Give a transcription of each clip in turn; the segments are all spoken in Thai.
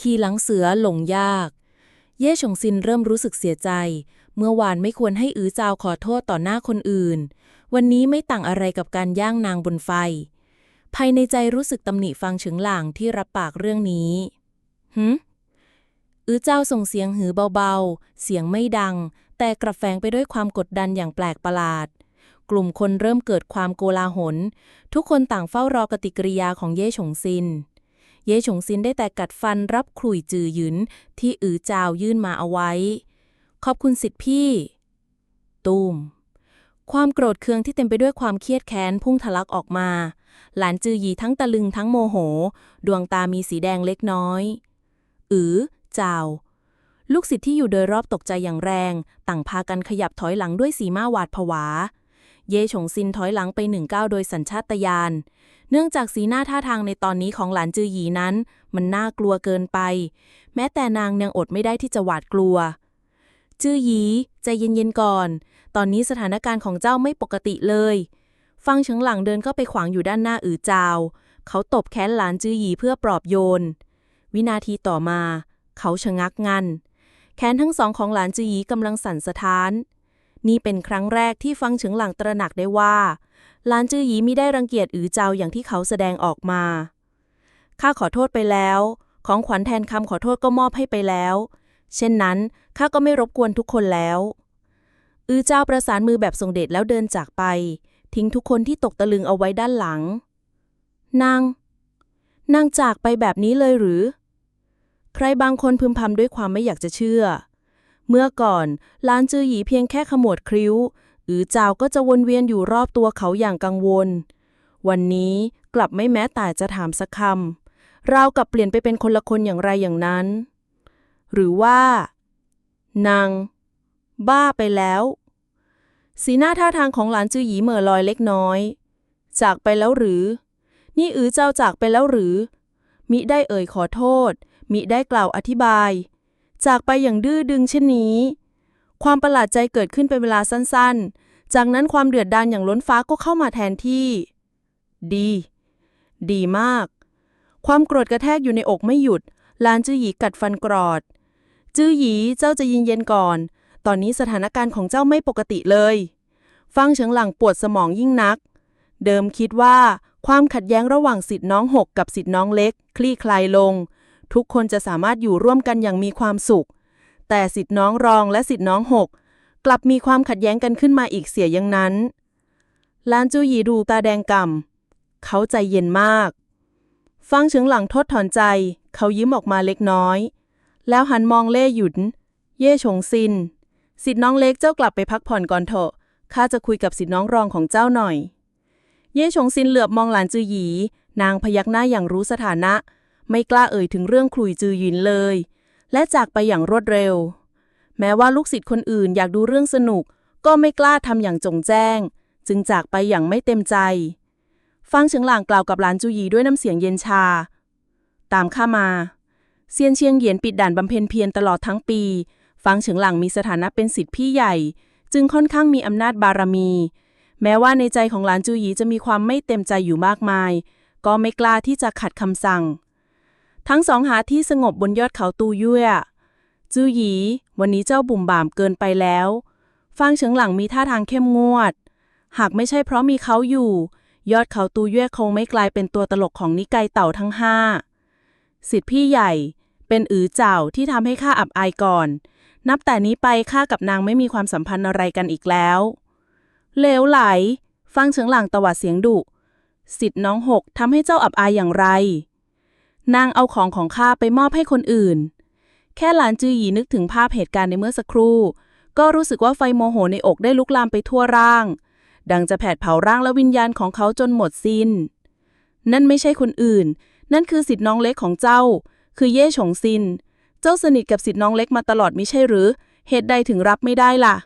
ขี่หลังเสือหลงยาก เย่ชงซินเริ่มรู้สึกเสียใจ เมื่อวานไม่ควรให้อือจาวขอโทษต่อหน้าคนอื่น วันนี้ไม่ต่างอะไรกับการย่างนางบนไฟ ภายในใจรู้สึกตำหนิฟังเฉิงหลางที่รับปากเรื่องนี้หึอือเจ้าส่งเสียงหือเบาๆ เสียงไม่ดัง แต่กระแฝงไปด้วยความกดดันอย่างแปลกประหลาด กลุ่มคนเริ่มเกิดความโกลาหล ทุกคนต่างเฝ้ารอกฏิกริยาของเย่ฉงซิน เย่ฉงซินได้แต่กัดฟันรับขลุ่ยจือหยุนที่อือจาวยื่นมาเอาไว้ ขอบคุณสิทธิพี่ ตูม ความโกรธเคืองที่เต็มไปด้วยความเครียดแค้นพุ่งทะลักออกมา หลานจือหยีทั้งตะลึงทั้งโมโห ดวงตามีสีแดงเล็กน้อย อือจาวลูกศิษย์ที่อยู่โดยรอบตกใจอย่างแรง ต่างพากันขยับถอยหลังด้วยสีมาหวาดผวา เย่ฉงซินถอยหลังไปหนึ่งก้าวโดยสัญชาตญาณ เนื่องจากสีหน้าท่าทางในตอนนี้ของหลานจือหยีนั้น มันน่ากลัวเกินไป แม้แต่นางยังอดไม่ได้ที่จะหวาดกลัว จือหยีใจเย็นๆก่อน ตอนนี้สถานการณ์ของเจ้าไม่ปกติเลย ฟังเฉิงหลังเดินเข้าไปขวางอยู่ด้านหน้าอือจาว เขาตบแขนหลานจือหยีเพื่อปลอบโยน วินาทีต่อมา เขาชะงักงันแขนทั้งสองของหลานจือหยีกำลังสั่นสะท้าน นี่เป็นครั้งแรกที่ฟังเฉิงหลังตระหนักได้ว่าหลานจือหยีมิได้รังเกียจอือเจ้าอย่างที่เขาแสดงออกมา ข้าขอโทษไปแล้ว ของขวัญแทนคำขอโทษก็มอบให้ไปแล้ว เช่นนั้นข้าก็ไม่รบกวนทุกคนแล้ว อือเจ้าประสานมือแบบทรงเดชแล้วเดินจากไป ทิ้งทุกคนที่ตกตะลึงเอาไว้ด้านหลัง นาง นางจากไปแบบนี้เลยหรือ ใครบางคนพึมพำด้วยความไม่อยากจะเชื่อ เมื่อก่อนล้านจือหยีเพียงแค่ขมวดคริ้ว อือเจ้าก็จะวนเวียนอยู่รอบตัวเขาอย่างกังวล วันนี้กลับไม่แม้แต่จะถามสักคำราวกับเปลี่ยนไปเป็นคนละคนอย่างไรอย่างนั้น หรือว่า นาง บ้าไปแล้ว สีหน้าท่าทางของหลานจือหยีเหม่อลอยเล็กน้อย จากไปแล้วหรือ นี่อือเจ้าจากไปแล้วหรือ มิได้เอ่ยขอโทษ มิได้กล่าวอธิบาย จากไปอย่างดื้อดึงเช่นนี้ ความประหลาดใจเกิดขึ้นเป็นเวลาสั้นๆ จากนั้นความเดือดดาลอย่างล้นฟ้าก็เข้ามาแทนที่ ดี ดีมาก ความโกรธกระแทกอยู่ในอกไม่หยุดลานจื้อหยีกัดฟันกรอด จื้อหยีเจ้าจะเย็นๆก่อน ตอนนี้สถานการณ์ของเจ้าไม่ปกติเลย ฟังเฉิงหลังปวดสมองยิ่งนัก เดิมคิดว่าความขัดแย้งระหว่างสิทธิน้องหกกับสิทธิน้องเล็ก คลี่คลายลง ทุกคนจะสามารถอยู่ร่วมกันอย่างมีความสุข แต่สิทธิน้องรองและสิทธิน้องหกกลับมีความขัดแย้งกันขึ้นมาอีกเสียอย่างนั้นลานจูหยีดูตาแดงก่ำเขาใจเย็นมาก ฟังเฉิงหลังทดถอนใจ เขายิ้มออกมาเล็กน้อย แล้วหันมองเล่หยุน เย่ชงซิน สิทธิน้องเล็กเจ้ากลับไปพักผ่อนก่อนเถอะข้าจะคุยกับสิทธิน้องรองของเจ้าหน่อย เย่ชงซินเหลือบมองหลานจือหยี นางพยักหน้าอย่างรู้สถานะ ไม่กล้าเอ่ยถึงเรื่องคลุยจือหยินเลย และจากไปอย่างรวดเร็ว แม้ว่าลูกศิษย์คนอื่นอยากดูเรื่องสนุก ก็ไม่กล้าทำอย่างจงแจ้ง จึงจากไปอย่างไม่เต็มใจ ฟังเฉิงหลางกล่าวกับหลานจูหยีด้วยน้ำเสียงเย็นชา ตามข้ามาเซียนเชียงเหยียนปิดด่านบำเพ็ญเพียรตลอดทั้งปี ฟังเฉิงหลังมีสถานะเป็นสิทธิพี่ใหญ่ จึงค่อนข้างมีอำนาจบารมี แม้ว่าในใจของหลานจูหยีจะมีความไม่เต็มใจอยู่มากมาย ก็ไม่กล้าที่จะขัดคำสั่ง ทั้งสองหาที่สงบบนยอดเขาตูยั่วจูหยี วันนี้เจ้าบุ่มบ่ามเกินไปแล้วฟังเฉิงหลังมีท่าทางเข้มงวด หากไม่ใช่เพราะมีเขาอยู่ ยอดเขาตูยั่วคงไม่กลายเป็นตัวตลกของนิกายเต่าทั้งห้าสิทธิพี่ใหญ่ เป็นอือเจ้าที่ทำให้ข้าอับอายก่อน นับแต่นี้ไปข้ากับนางไม่มีความสัมพันธ์อะไรกันอีกแล้วเลวไหล ฟังเฉิงหลังตวัดเสียงดุ สิทธิ์น้องหกทำให้เจ้าอับอายอย่างไร นางเอาของของข้าไปมอบให้คนอื่น แค่หลานจือหยีนึกถึงภาพเหตุการณ์ในเมื่อสักครู่ ก็รู้สึกว่าไฟโมโหในอกได้ลุกลามไปทั่วร่าง ดังจะแผดเผาร่างและวิญญาณของเขาจนหมดสิน้น นั่นไม่ใช่คนอื่น นั่นคือสิทธิ์น้องเล็กของเจ้า คือเย่ฉงซิน เจ้าสนิทกับสิทธิ์น้องเล็กมาตลอดมิใช่หรือ เหตุใดถึงรับไม่ได้ล่ะ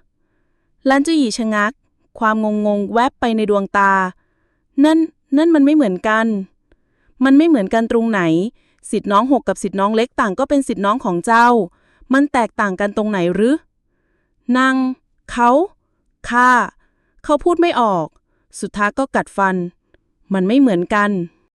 หลันจือหยีชะงัก ความงงงแวบไปในดวงตา นั่น นั่นมันไม่เหมือนกัน มันไม่เหมือนกันตรงไหน สิทธิ์น้องหกกับสิทธิ์น้องเล็กต่างก็เป็นสิทธิ์น้องของเจ้า มันแตกต่างกันตรงไหนหรือนางเขาข้าเขาพูดไม่ออก สุดท้ายก็กัดฟัน มันไม่เหมือนกัน